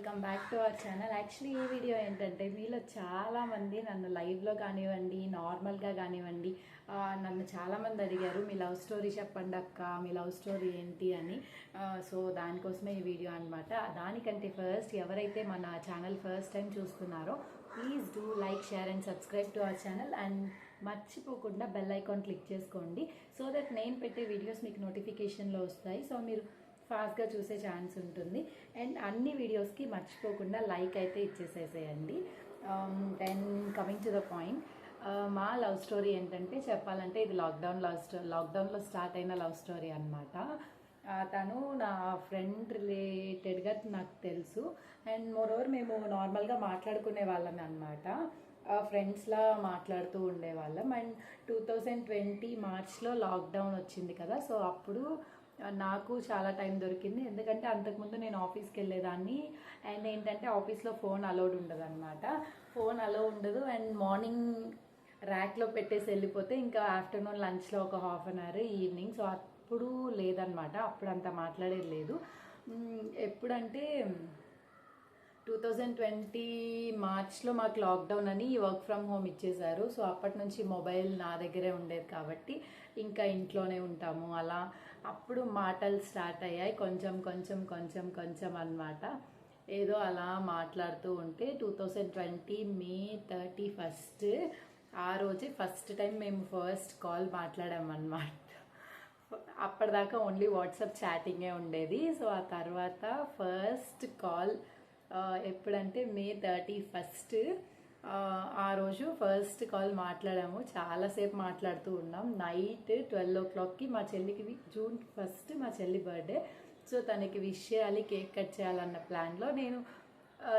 Welcome back to our channel actually ఈ video ఏంటంటే మీలో చాలామంది నన్ను లైవ్లో కానివ్వండి నార్మల్గా కానివ్వండి నన్ను చాలామంది అడిగారు మీ లవ్ స్టోరీ చెప్పండి అక్క మీ లవ్ స్టోరీ ఏంటి? అని. సో దానికోసమే ఈ వీడియో అనమాట దానికంటే ఫస్ట్ ఎవరైతే మన ఛానల్ ఫస్ట్ టైం చూస్తున్నారో please do like share and subscribe to our channel and మర్చిపోకుండా బెల్ ఐకాన్ క్లిక్ చేసుకోండి. సో దట్ నేను పెట్టే వీడియోస్ మీకు నోటిఫికేషన్లో వస్తాయి. సో మీరు ఫాస్ట్గా చూసే ఛాన్స్ ఉంటుంది. అండ్ అన్ని వీడియోస్కి మర్చిపోకుండా లైక్ అయితే ఇచ్చేసేసేయండి. Then coming to the point మా లవ్ స్టోరీ ఏంటంటే చెప్పాలంటే ఇది లాక్డౌన్ లవ్ స్టోరీ లాక్డౌన్లో స్టార్ట్ అయిన లవ్ స్టోరీ అనమాట తను నా ఫ్రెండ్ రిలేటెడ్గా నాకు తెలుసు. అండ్ మోరోవర్ మేము నార్మల్గా మాట్లాడుకునే వాళ్ళం అనమాట ఫ్రెండ్స్లా మాట్లాడుతూ ఉండేవాళ్ళం. అండ్ టూ థౌజండ్ ట్వంటీ మార్చ్లో లాక్డౌన్ వచ్చింది కదా. సో అప్పుడు నాకు చాలా టైం దొరికింది. ఎందుకంటే అంతకుముందు నేను ఆఫీస్కి వెళ్ళేదాన్ని. అండ్ ఏంటంటే ఆఫీస్లో ఫోన్ అలౌడ్ ఉండదు అనమాట ఫోన్ అలౌ ఉండదు. అండ్ మార్నింగ్ ర్యాక్లో పెట్టేసి వెళ్ళిపోతే ఇంకా ఆఫ్టర్నూన్ లంచ్లో ఒక half an hour evening so అప్పుడు లేదనమాట అప్పుడు అంత మాట్లాడేది లేదు. ఎప్పుడంటే టూ థౌజండ్ ట్వంటీ మార్చ్లో మాకు లాక్డౌన్ అని వర్క్ ఫ్రమ్ హోమ్ ఇచ్చేశారు. సో అప్పటి నుంచి మొబైల్ నా దగ్గరే ఉండేది కాబట్టి ఇంకా ఇంట్లోనే ఉంటాము. అలా అప్పుడు మాటలు స్టార్ట్ అయ్యాయి. కొంచెం కొంచెం కొంచెం కొంచెం అన్నమాట. ఏదో అలా మాట్లాడుతూ ఉంటే two thousand twenty May thirty first ఆ రోజే ఫస్ట్ టైం మేము ఫస్ట్ కాల్ మాట్లాడామన్నమాట అప్పటిదాకా ఓన్లీ వాట్సాప్ చాటింగే ఉండేది. సో ఆ తర్వాత ఫస్ట్ కాల్ ఎప్పుడంటే మే థర్టీ ఫస్ట్ ఆ రోజు ఫస్ట్ కాల్ మాట్లాడాము. చాలాసేపు మాట్లాడుతూ ఉన్నాం. నైట్ ట్వెల్వ్ ఓ క్లాక్కి మా చెల్లికి జూన్ ఫస్ట్ మా చెల్లి బర్త్డే సో తనకి విష్ చేయాలి కేక్ కట్ చేయాలన్న ప్లాన్లో నేను ఆ,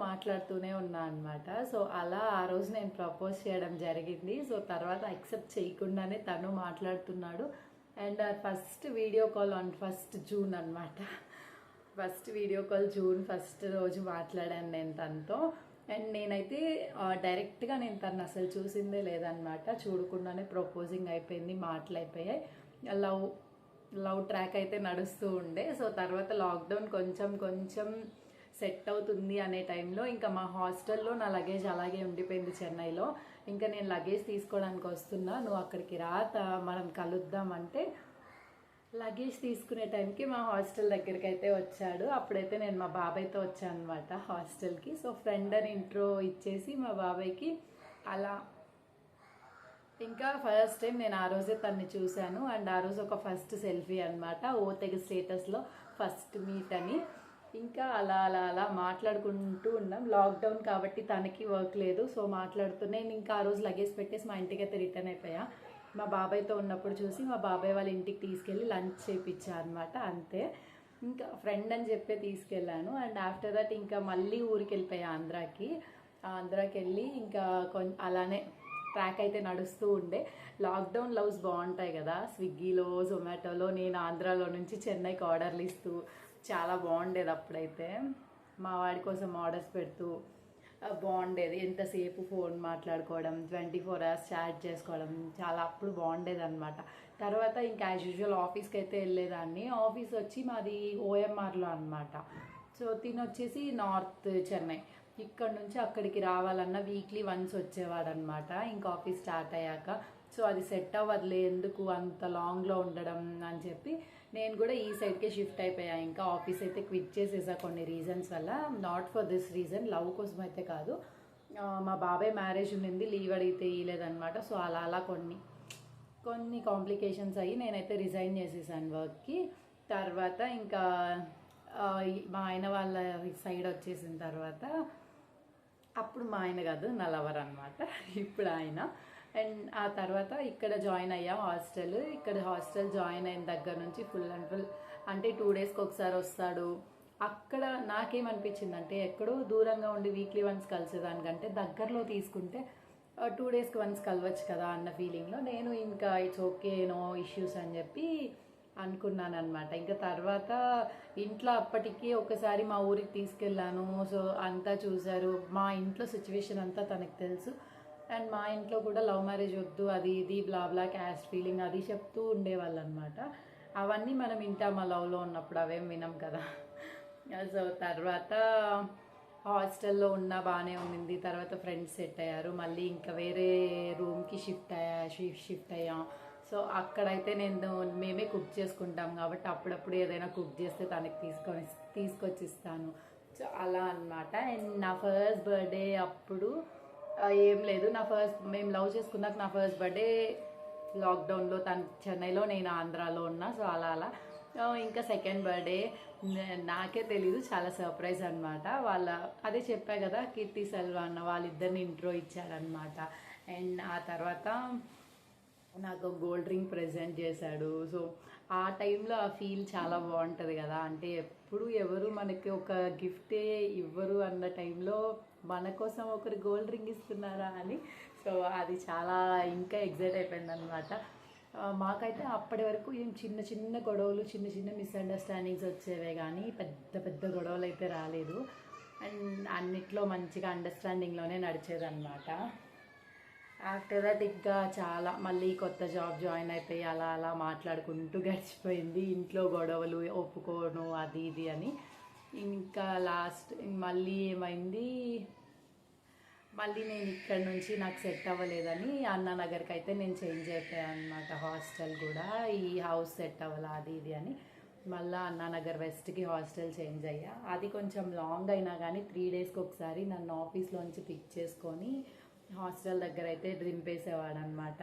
మాట్లాడుతూనే ఉన్నా అనమాట సో అలా ఆ రోజు నేను ప్రపోజ్ చేయడం జరిగింది. సో తర్వాత యాక్సెప్ట్ చేయకుండానే తను మాట్లాడుతున్నాడు. And first video call on first June అనమాట first video call June first రోజు మాట్లాడాను నేను తనతో. అండ్ నేనైతే డైరెక్ట్గా నేను తను అసలు చూసిందే లేదనమాట చూడకుండానే ప్రపోజింగ్ అయిపోయింది మాటలు అయిపోయాయి. లవ్ లవ్ ట్రాక్ అయితే నడుస్తూ ఉండే. సో తర్వాత లాక్డౌన్ కొంచెం కొంచెం సెట్ అవుతుంది అనే టైంలో ఇంకా మా హాస్టల్లో నా లగేజ్ అలాగే ఉండిపోయింది చెన్నైలో. ఇంకా నేను లగేజ్ తీసుకోవడానికి వస్తున్నా. నువ్వు అక్కడికి రాత మనం కలుద్దాం అంటే లగేజ్ తీసుకునే టైంకి మా హాస్టల్ దగ్గరికి అయితే వచ్చాడు. అప్పుడైతే నేను మా బాబాయ్తో వచ్చాను అనమాట హాస్టల్కి సో ఫ్రెండ్ అని ఇంట్రో ఇచ్చేసి మా బాబాయ్కి అలా ఇంకా ఫస్ట్ టైం నేను ఆ రోజే తన్ని చూశాను. అండ్ ఆ రోజు ఒక ఫస్ట్ సెల్ఫీ అనమాట ఓ తెగ స్టేటస్లో ఫస్ట్ మీట్ అని. ఇంకా అలా అలా అలా మాట్లాడుకుంటూ ఉన్నాం. లాక్డౌన్ కాబట్టి తనకి వర్క్ లేదు. సో మాట్లాడుతూ నేను ఇంకా ఆ రోజు లగేజ్ పెట్టేసి మా ఇంటికి అయితే రిటర్న్ అయిపోయా. మా బాబాయ్తో ఉన్నప్పుడు చూసి మా బాబాయ్ వాళ్ళ ఇంటికి తీసుకెళ్ళి లంచ్ చేయించా అనమాట అంతే. ఇంకా ఫ్రెండ్ అని చెప్పే తీసుకెళ్ళాను. అండ్ ఆఫ్టర్ దట్ ఇంకా మళ్ళీ ఊరికి వెళ్ళిపోయా ఆంధ్రాకి. ఆంధ్రాకి వెళ్ళి ఇంకా కొంచెం అలానే ట్రాక్ అయితే నడుస్తూ ఉండే. లాక్డౌన్ లవ్స్ బాగుంటాయి కదా స్విగ్గీలో జొమాటోలో నేను ఆంధ్రాలో నుంచి చెన్నైకి ఆర్డర్లు ఇస్తూ చాలా బాగుండేది అప్పుడైతే. మా వాడి కోసం ఆర్డర్స్ పెడుతూ బాగుండేది. ఎంతసేపు ఫోన్ మాట్లాడుకోవడం ట్వంటీ ఫోర్ అవర్స్ చాట్ చేసుకోవడం చాలా అప్పుడు బాగుండేది అనమాట తర్వాత ఇంకా యాజ్ యూజువల్ ఆఫీస్కి అయితే వెళ్ళేదాన్ని. ఆఫీస్ వచ్చి మాది ఓఎంఆర్లో అనమాట సో తిని వచ్చేసి నార్త్ చెన్నై. ఇక్కడ నుంచి అక్కడికి రావాలన్నా వీక్లీ వన్స్ వచ్చేవాడు అనమాట ఇంకా ఆఫీస్ స్టార్ట్ అయ్యాక సో అది సెట్ అవ్వదులే ఎందుకు అంత లాంగ్లో ఉండడం అని చెప్పి నేను కూడా ఈ సైడ్కే షిఫ్ట్ అయిపోయా. ఇంకా ఆఫీస్ అయితే క్విట్ చేసేసా కొన్ని రీజన్స్ వల్ల. Not for this reason love కోసం అయితే కాదు. మా బాబాయ్ మ్యారేజ్ ఉండింది లీవ్ అడిగితే ఇవ్వలేదన్నమాట సో అలా అలా కొన్ని కొన్ని కాంప్లికేషన్స్ అయ్యి నేనైతే రిజైన్ చేసేసాను వర్క్కి తర్వాత ఇంకా మా ఆయన వాళ్ళ సైడ్ వచ్చేసిన తర్వాత అప్పుడు మా ఆయన కాదు నా లవర్ అనమాట ఇప్పుడు ఆయన. అండ్ ఆ తర్వాత ఇక్కడ జాయిన్ అయ్యాం హాస్టల్. ఇక్కడ హాస్టల్ జాయిన్ అయిన దగ్గర నుంచి ఫుల్ అండ్ ఫుల్ అంటే టూ డేస్కి ఒకసారి వస్తాడు. అక్కడ నాకేమనిపించింది అంటే ఎక్కడో దూరంగా ఉండి వీక్లీ వన్స్ కలిసేదానికంటే దగ్గరలో తీసుకుంటే టూ డేస్కి వన్స్ కలవచ్చు కదా అన్న ఫీలింగ్లో నేను ఇంకా ఇట్స్ ఓకే నో ఇష్యూస్ అని చెప్పి అనుకున్నాను అనమాట ఇంకా తర్వాత ఇంట్లో అప్పటికి ఒకసారి మా ఊరికి తీసుకెళ్ళాను. సో అంతా చూశారు మా ఇంట్లో సిచ్యువేషన్ అంతా తనకు తెలుసు. అండ్ మా ఇంట్లో కూడా లవ్ మ్యారేజ్ వద్దు అది ఇది బ్లా బ్లా క్యాస్ట్ ఫీలింగ్ అది చెప్తూ ఉండేవాళ్ళు అనమాట అవన్నీ మనం వింటాం మా లవ్లో ఉన్నప్పుడు అవేం వినం కదా. సో తర్వాత హాస్టల్లో ఉన్న బాగానే ఉండింది. తర్వాత ఫ్రెండ్స్ సెట్ అయ్యారు. మళ్ళీ ఇంకా వేరే రూమ్కి షిఫ్ట్ అయ్యా షిఫ్ట్ అయ్యాం. సో అక్కడైతే నేను మేమే కుక్ చేసుకుంటాం కాబట్టి అప్పుడప్పుడు ఏదైనా కుక్ చేస్తే తనకి తీసుకొని తీసుకొచ్చి ఇస్తాను. సో అలా అన్నమాట. అండ్ నా ఫస్ట్ బర్త్డే అప్పుడు ఏం లేదు. నా ఫస్ట్ మేము లవ్ చేసుకున్నాక నా ఫస్ట్ బర్త్డే లాక్డౌన్లో తను చెన్నైలో నేను ఆంధ్రాలో ఉన్నా. సో అలా అలా. ఇంకా సెకండ్ బర్త్డే నాకే తెలీదు. చాలా సర్ప్రైజ్ అనమాట వాళ్ళ అదే చెప్పా కదా కీర్తి సెల్వా అన్న వాళ్ళిద్దరిని ఇంట్రో ఇచ్చారనమాట అండ్ ఆ తర్వాత నాకు గోల్డ్ రింగ్ ప్రజెంట్ చేశాడు. సో ఆ టైంలో ఆ ఫీల్ చాలా బాగుంటుంది కదా. అంటే ఎప్పుడు ఎవరు మనకి ఒక గిఫ్టే ఇవ్వరు అన్న టైంలో మన కోసం ఒకరు గోల్డ్ రింగ్ ఇస్తున్నారా అని. సో అది చాలా ఇంకా ఎగ్జైట్ అయిపోయింది అనమాట మాకైతే అప్పటి వరకు ఏం చిన్న చిన్న గొడవలు చిన్న చిన్న మిస్అండర్స్టాండింగ్స్ వచ్చేవే కానీ పెద్ద పెద్ద గొడవలు అయితే రాలేదు. అండ్ అన్నిట్లో మంచిగా అండర్స్టాండింగ్లోనే నడిచేదన్నమాట. ఆఫ్టర్ దట్ ఇంకా చాలా మళ్ళీ కొత్త జాబ్ జాయిన్ అయిపోయి అలా అలా మాట్లాడుకుంటూ గడిచిపోయింది. ఇంట్లో గొడవలు ఒప్పుకోను అది ఇది అని. ఇంకా లాస్ట్ మళ్ళీ ఏమైంది? మళ్ళీ నేను ఇక్కడ నుంచి నాకు సెట్ అవ్వలేదని అన్నానగర్కి అయితే నేను చేంజ్ అయిపోయాను అనమాట హాస్టల్ కూడా ఈ హౌస్ సెట్ అవ్వాలా అది ఇది అని. మళ్ళీ అన్నానగర్ వెస్ట్కి హాస్టల్ చేంజ్ అయ్యా. అది కొంచెం లాంగ్ అయినా కానీ త్రీ డేస్కి ఒకసారి నన్ను ఆఫీస్లోంచి పిక్ చేసుకొని హాస్టల్ దగ్గర అయితే దింపేసేవాడు అనమాట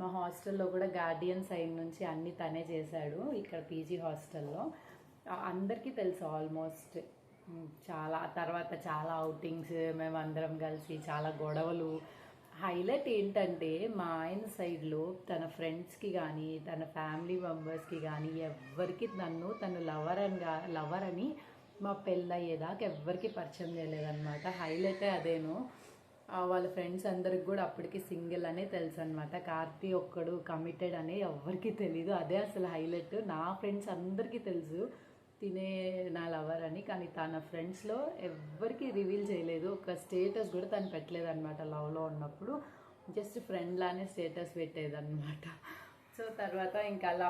మా హాస్టల్లో కూడా గార్డియన్ సైడ్ నుంచి అన్ని తనే చేశాడు ఇక్కడ పీజీ హాస్టల్లో. అందరికీ తెలుసు ఆల్మోస్ట్. చాలా తర్వాత చాలా అవుటింగ్స్ మేము అందరం కలిసి చాలా గొడవలు. హైలైట్ ఏంటంటే మా ఆయన సైడ్లో తన ఫ్రెండ్స్కి కానీ తన ఫ్యామిలీ మెంబర్స్కి కానీ ఎవ్వరికి నన్ను తను లవర్ అని లవర్ అని మా పెళ్ళయ్యేదాకా ఎవ్వరికి పరిచయం చేయలేదన్నమాట. హైలైటే అదేను. వాళ్ళ ఫ్రెండ్స్ అందరికి కూడా అప్పటికి సింగిల్ అనే తెలుసు అనమాట కార్తీ ఒక్కడు కమిటెడ్ అని ఎవరికి తెలీదు. అదే అసలు హైలైట్ నా ఫ్రెండ్స్ అందరికీ తెలుసు. తినే నా లవర్ అని. కానీ తన ఫ్రెండ్స్లో ఎవ్వరికి రివీల్ చేయలేదు. ఒక స్టేటస్ కూడా తను పెట్టలేదు అనమాట లవ్లో ఉన్నప్పుడు. జస్ట్ ఫ్రెండ్ లానే స్టేటస్ పెట్టేదన్నమాట. సో తర్వాత ఇంకా అలా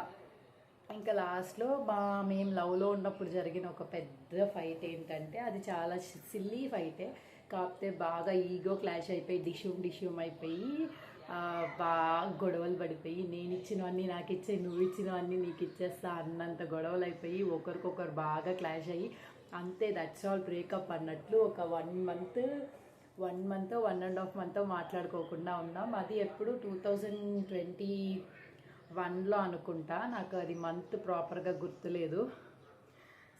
ఇంకా లాస్ట్లో మా మేము లవ్లో ఉన్నప్పుడు జరిగిన ఒక పెద్ద ఫైట్ ఏంటంటే అది చాలా సిల్లీ ఫైటే కాకపోతే బాగా ఈగో క్లాష్ అయిపోయి డిష్యూమ్ డిష్యూమ్ అయిపోయి బాగా గొడవలు పడిపోయి నేను ఇచ్చినవన్నీ నాకు ఇచ్చే నువ్వు ఇచ్చినవన్నీ నీకు ఇచ్చేస్తా అన్నంత గొడవలు అయిపోయి ఒకరికొకరు బాగా క్లాష్ అయ్యి అంతే దట్స్ ఆల్ బ్రేకప్ అన్నట్లు ఒక one month one month one and half month మాట్లాడుకోకుండా ఉన్నాం. అది ఎప్పుడు టూ థౌజండ్ ట్వంటీ వన్లో అనుకుంటా. నాకు అది మంత్ ప్రాపర్గా గుర్తులేదు.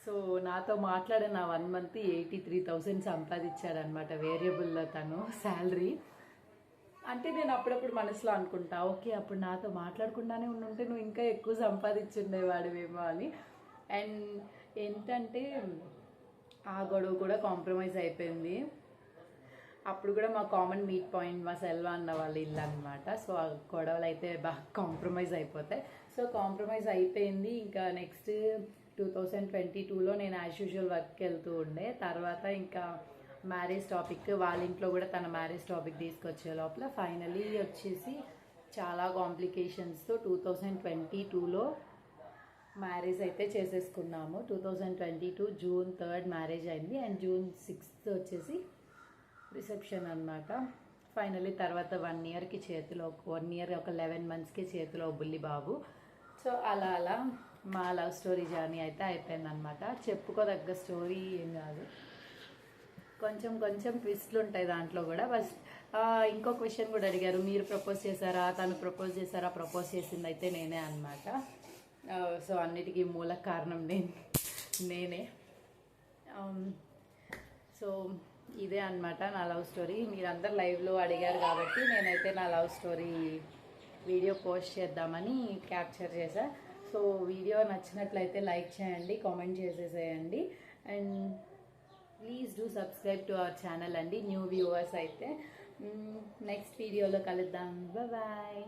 సో నాతో మాట్లాడిన one month eighty three thousand సంపాదించాడనమాట వేరియబుల్లో తను శాలరీ. అంటే నేను అప్పుడప్పుడు మనసులో అనుకుంటా ఓకే అప్పుడు నాతో మాట్లాడకుండానే ఉండుంటే నువ్వు ఇంకా ఎక్కువ సంపాదించుండేవాడివేమో అని. అండ్ ఏంటంటే ఆ గొడవ కూడా కాంప్రమైజ్ అయిపోయింది. అప్పుడు కూడా మా కామన్ మీట్ పాయింట్ మా సెల్వా అన్న వాళ్ళ ఇల్లు అనమాట సో ఆ గొడవలు అయితే బాగా కాంప్రమైజ్ అయిపోతాయి. సో కాంప్రమైజ్ అయిపోయింది. ఇంకా నెక్స్ట్ టూ థౌజండ్ ట్వంటీ టూలో నేను యాజ్ యూజువల్ వర్క్కి వెళ్తూ ఉండే. తర్వాత ఇంకా మ్యారేజ్ టాపిక్ వాళ్ళ ఇంట్లో కూడా తన మ్యారేజ్ టాపిక్ తీసుకొచ్చే లోపల ఫైనలీ వచ్చేసి చాలా కాంప్లికేషన్స్తో టూ థౌజండ్ ట్వంటీ టూలో మ్యారేజ్ అయితే చేసేసుకున్నాము. Two thousand twenty two June third marriage అయింది. అండ్ జూన్ సిక్స్త్ వచ్చేసి రిసెప్షన్ అన్నమాట. ఫైనలీ తర్వాత వన్ ఇయర్కి చేతిలో వన్ ఇయర్ ఒక లెవెన్ మంత్స్కి చేతిలో బుల్లి బాబు. సో అలా అలా మా లవ్ స్టోరీ జర్నీ అయితే అయిపోయింది అనమాట చెప్పుకోదగ్గ స్టోరీ ఏం కాదు. కొంచెం కొంచెం ట్విస్ట్లు ఉంటాయి దాంట్లో కూడా. బస్ ఇంకో క్వశ్చన్ కూడా అడిగారు. మీరు ప్రపోజ్ చేశారా? తను ప్రపోజ్ చేశారా? ప్రపోజ్ చేసింది అయితే నేనే అనమాట సో అన్నిటికీ మూల కారణం నేను. నేనే సో ఇదే అనమాట నా లవ్ స్టోరీ. మీరందరు లైవ్లో అడిగారు కాబట్టి నేనైతే నా లవ్ స్టోరీ వీడియో పోస్ట్ చేద్దామని క్యాప్చర్ చేశా. సో వీడియో నచ్చినట్లయితే లైక్ చేయండి కామెంట్ చేసేసేయండి. And please do subscribe to our channel అండి న్యూ వ్యూవర్స్ అయితే. నెక్స్ట్ వీడియోలో కలుద్దాం. బాయ్.